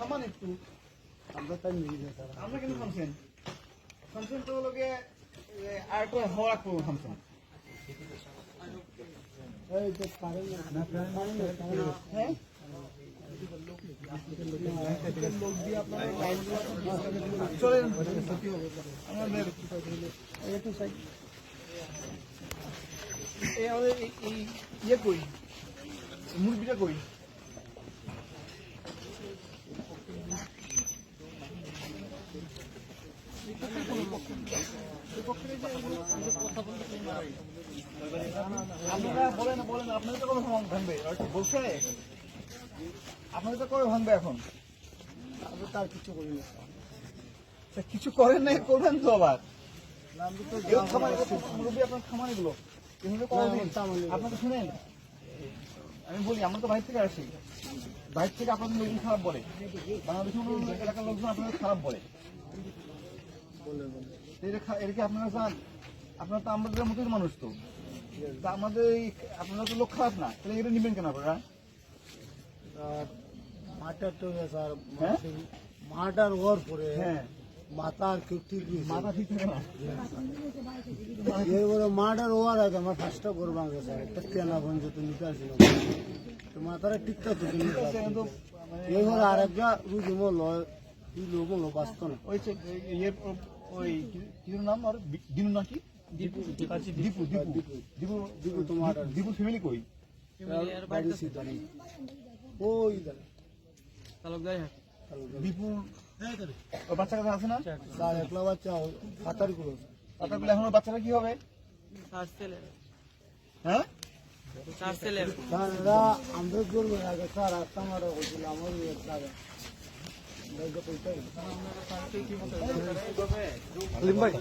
থামান একটু। আমরা তাই নিয়ে স্যার আমরা কিন্তু থামছেন থামছেন তো লোকে আর একটু হওয়া রাখব থামছেন এই তো পারেন না। পারেন না হ্যাঁ? চলেন। আমাদের একটু সাইড এই আমাদের এই- এই ইয়ে কই? মুরগিটা কই? আপনাদের তো কবে এখন তার কিছু কিছু করেন নাই করবেন তো আবার আপনার আপনাকে শুনেন আমি বলি আমরা তো বাইরে থেকে আসি বাইরে থেকে আপনাদের খারাপ বলে বাংলাদেশের এলাকার লোকজন আপনাদের খারাপ বলে এটা কি আপনারা চান? আপনারা তো আমাদের মতোই মানুষ তো। আমাদের আপনারা তো লোক খারাপ না। তাহলে এটা নেবেন কেন আপনারা? মাটার তো স্যার? মাটার ওর পরে হ্যাঁ। মাথা কেউ ঠিক মাথা ঠিক থাকে না? এরপরে মাটার ওয়ার আগে আমার ফার্স্টটা করব আগে স্যার। একটা নিতে আসছিল তো মাথাটা ঠিকঠাক তো কিন্তু এবার আর একটা রুগী লোক মরলো না। ওই ইয়ে ওই কি- কি নাম আর দিনু নাকি দীপু দীপু। দীপু দীপু দীপু তোমার দীপু ফ্যামিলি কই? ওই দাঁড়া দীপু বাচ্চা কাছে আছে না? স্যার একলা বাচ্চা সাঁতারগুলো তারপরে এখন বাচ্চাটা কি হবে? হ্যাঁ? স্যার আমরা স্যার রাস্তা মারা করছিল আমার স্যার হালিম ভাই